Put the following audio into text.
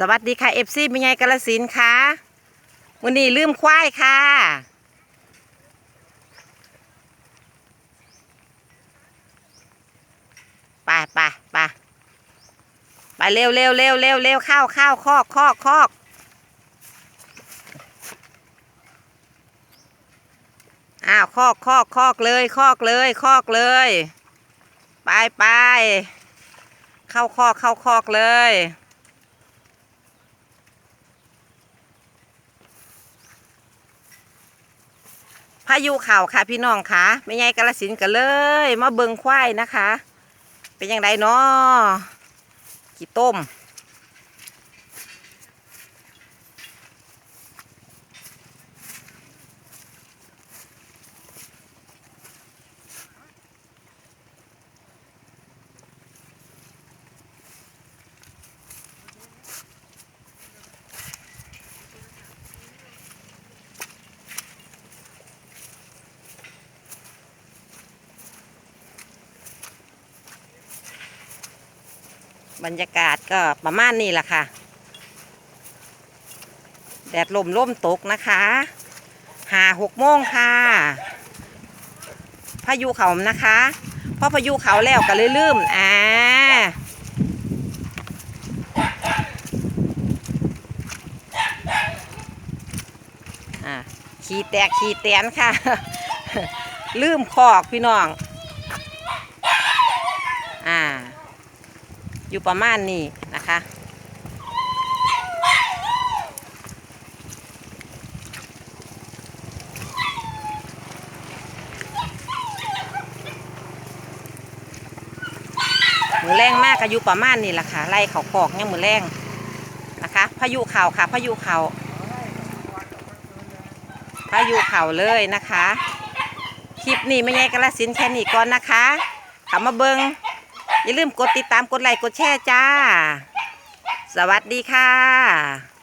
สวัสดีค่ะเอฟซีมีไงกาลสินค่ะวันนี้ลืมควายค่ะ ไปไปไปไปเร็วเร็วเร็วเร็วเร็วเข้าเข้าคอกคอกคอกอ้าวคอกคอกคอกเลยคอกเลยคอกเลย ไปไปเข้าคอกเข้าคอกเลย พายุเข่าค่ะ พี่น้องค่ะไม่ไงกระสินกันเลย มาเบิงควายนะคะ เป็นยังไงเนาะกี่ต้ม บรรยากาศก็ประมาณนี้แหละค่ะ แดดลมล่มตกนะคะหาหกโมงค่ะ พายุเขานะคะเพราะพายุเขาแล้วก็เลยลืมอ่าอ่าขี่แตกขี่แตนค่ะ ลืมคอกพี่น้อง อ่า อยู่ประมาณนี้นะคะ มือแรงมากก็อยู่ประมาณนี้แหละค่ะไล่เขากอกเนี่ยมือแรงนะคะ พายุเข่าค่ะ พายุเข่าพายุเข่าเลยนะคะ คลิปนี้ไม่ใช่กระสินแค่นี้ก่อนนะคะขับมาเบิง อย่าลืมกดติดตามกดไลค์กดแชร์จ้า สวัสดีค่ะ